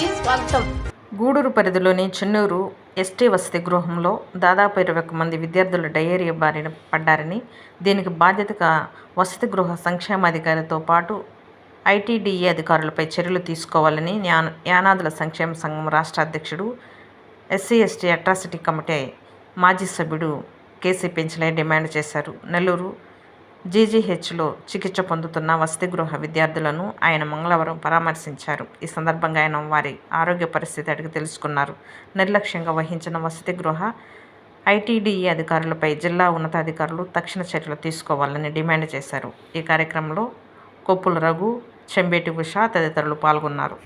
స్వాగతం. గూడూరు పరిధిలోని చెన్నూరు ఎస్టీ వసతి గృహంలో దాదాపు ఇరవై ఒక్క మంది విద్యార్థులు డయేరియా బారిన పడ్డారని దీనికి బాధ్యతగా వసతి గృహ సంక్షేమాధికారితో పాటు ఐటీడీఏ అధికారులపై చర్యలు తీసుకోవాలని యానాదుల సంక్షేమ సంఘం రాష్ట్ర అధ్యక్షుడు ఎస్సీ ఎస్టీ అట్రాసిటీ కమిటీ మాజీ సభ్యుడు కేసీ పెంచలే డిమాండ్ చేశారు. నెల్లూరు జీజీహెచ్లో చికిత్స పొందుతున్న వసతి గృహ విద్యార్థులను ఆయన మంగళవారం పరామర్శించారు. ఈ సందర్భంగా ఆయన వారి ఆరోగ్య పరిస్థితి అడిగి తెలుసుకున్నారు. నిర్లక్ష్యంగా వహించిన వసతి గృహ ఐటీడీఈ అధికారులపై జిల్లా ఉన్నతాధికారులు తక్షణ చర్యలు తీసుకోవాలని డిమాండ్ చేశారు. ఈ కార్యక్రమంలో కొప్పుల రఘు చెంబేటి ఉష తదితరులు పాల్గొన్నారు.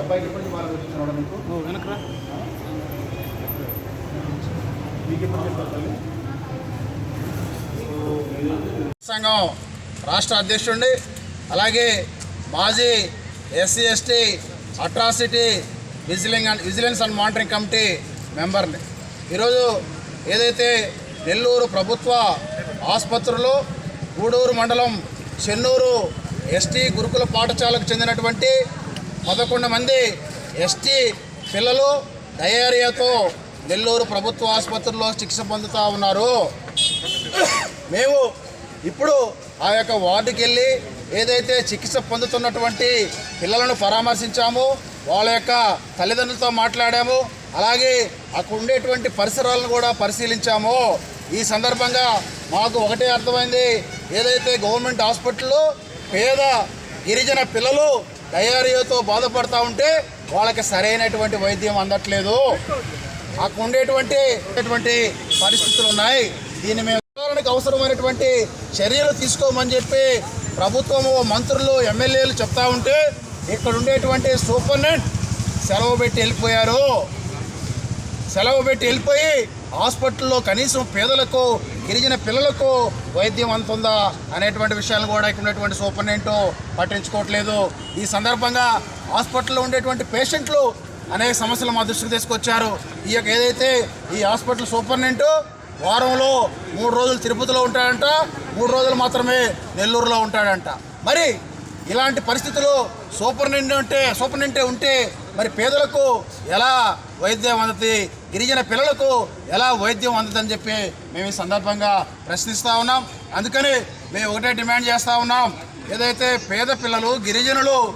అబ్బాయికి ఎప్పటి మీకు? వెనకరా. మీకు సంఘం రాష్ట్ర అధ్యక్షుడిని అలాగే మాజీ SC ST atrocity vigilance and vigilance and monitoring committee మెంబర్ని. ఈరోజు ఏదైతే నెల్లూరు ప్రభుత్వ ఆసుపత్రిలో గూడూరు మండలం చెన్నూరు ఎస్టీ గురుకుల పాఠశాలకు చెందినటువంటి పదకొండు మంది ఎస్టీ పిల్లలు డయేరియాతో నెల్లూరు ప్రభుత్వ ఆసుపత్రిలో చికిత్స పొందుతూ ఉన్నారు. మేము ఇప్పుడు ఆ యొక్క వార్డుకి వెళ్ళి ఏదైతే చికిత్స పొందుతున్నటువంటి పిల్లలను పరామర్శించాము వాళ్ళ యొక్క తల్లిదండ్రులతో మాట్లాడాము అలాగే అక్కడ ఉండేటువంటి పరిసరాలను కూడా పరిశీలించాము. ఈ సందర్భంగా మాకు ఒకటే అర్థమైంది ఏదైతే గవర్నమెంట్ హాస్పిటల్లో పేద గిరిజన పిల్లలు డయేరియాతో బాధపడతా ఉంటే వాళ్ళకి సరైనటువంటి వైద్యం అందట్లేదు. అక్కడ ఉండేటువంటి పరిస్థితులు ఉన్నాయి. దీన్ని మేము అవసరమైనటువంటి చర్యలు తీసుకోమని చెప్పి ప్రభుత్వము మంత్రులు ఎమ్మెల్యేలు చెప్తా ఉంటే ఇక్కడ ఉండేటువంటి సూపరింటెండెంట్ సెలవు పెట్టి వెళ్ళిపోయారు. సెలవు పెట్టి వెళ్ళిపోయి హాస్పిటల్లో కనీసం పేదలకు గిరిజన పిల్లలకు వైద్యం అందుతుందా అనేటువంటి విషయాలు కూడా ఇక్కడ ఉన్నటువంటి సూపరింటెండెంట్ పట్టించుకోవట్లేదు. ఈ సందర్భంగా హాస్పిటల్లో ఉండేటువంటి పేషెంట్లు అనేక సమస్యలు మా దృష్టికి తీసుకొచ్చారు. ఈ యొక్క ఏదైతే ఈ హాస్పిటల్ సూపరింటెండెంట్ వారంలో మూడు రోజులు తిరుపతిలో ఉంటాడంట మూడు రోజులు మాత్రమే నెల్లూరులో ఉంటాడంట. మరి ఇలాంటి పరిస్థితులు సూపరింటెండెంట్ ఉంటే సూపర్నెంటే ఉంటే మరి పేదలకు ఎలా వైద్యం అందుతుంది గిరిజన పిల్లలకు ఎలా వైద్యం అందుతుందని చెప్పి మేము ఈ సందర్భంగా ప్రశ్నిస్తూ ఉన్నాం. అందుకని మేము ఒకటే డిమాండ్ చేస్తూ ఉన్నాం. ఏదైతే పేద పిల్లలు గిరిజనులు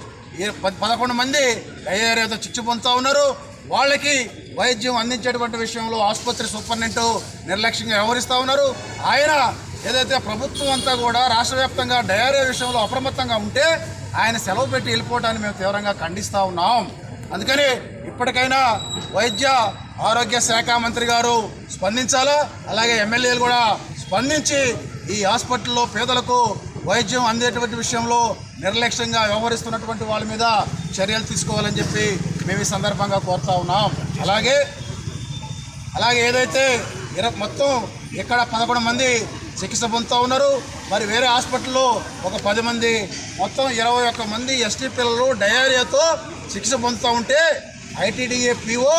ప- పదకొండు మంది డయేరియాతో చిచ్చు పొందుతూ ఉన్నారు వాళ్ళకి వైద్యం అందించేటువంటి విషయంలో ఆసుపత్రి సూపరింటెండెంట్ నిర్లక్ష్యంగా వ్యవహరిస్తూ ఉన్నారు. ఆయన ఏదైతే ప్రభుత్వం అంతా కూడా రాష్ట్ర వ్యాప్తంగా డయేరియా విషయంలో అప్రమత్తంగా ఉంటే ఆయన సెలవు పెట్టి వెళ్ళిపోవడాన్ని మేము తీవ్రంగా ఖండిస్తూ ఉన్నాం. అందుకని ఇప్పటికైనా వైద్య ఆరోగ్య శాఖ మంత్రి గారు స్పందించాలా? అలాగే ఎమ్మెల్యేలు కూడా స్పందించి ఈ హాస్పిటల్లో పేదలకు వైద్యం అందేటువంటి విషయంలో నిర్లక్ష్యంగా వ్యవహరిస్తున్నటువంటి వాళ్ళ మీద చర్యలు తీసుకోవాలని చెప్పి మేము ఈ సందర్భంగా కోరుతా ఉన్నాం. అలాగే అలాగే ఏదైతే మొత్తం ఇక్కడ పదకొండు మంది చికిత్స పొందుతూ ఉన్నారు. మరి వేరే హాస్పిటల్లో ఒక పది మంది మొత్తం ఇరవై ఒక్క మంది ఎస్టీ పిల్లలు డయేరియాతో చికిత్స పొందుతూ ఉంటే ఐటీడీఏ పిఓ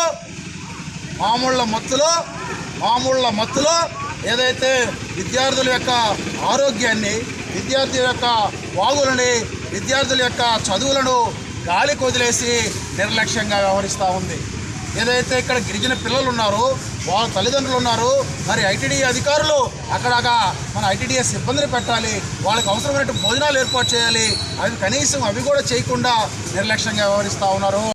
మామూళ్ళ మత్తులో మామూళ్ళ మత్తులో ఏదైతే విద్యార్థుల యొక్క ఆరోగ్యాన్ని విద్యార్థుల యొక్క వాగులని విద్యార్థుల యొక్క చదువులను గాలికి వదిలేసి నిర్లక్ష్యంగా వ్యవహరిస్తూ ఉంది. ఏదైతే ఇక్కడ గిరిజన పిల్లలు ఉన్నారో వాళ్ళ తల్లిదండ్రులు ఉన్నారు మరి ఐటీడీ అధికారులు అక్కడగా మన ఐటీడీఏ సిబ్బందిని పెట్టాలి వాళ్ళకి అవసరమైన భోజనాలు ఏర్పాటు చేయాలి అవి కనీసం అవి కూడా చేయకుండా నిర్లక్ష్యంగా వ్యవహరిస్తూ ఉన్నారు.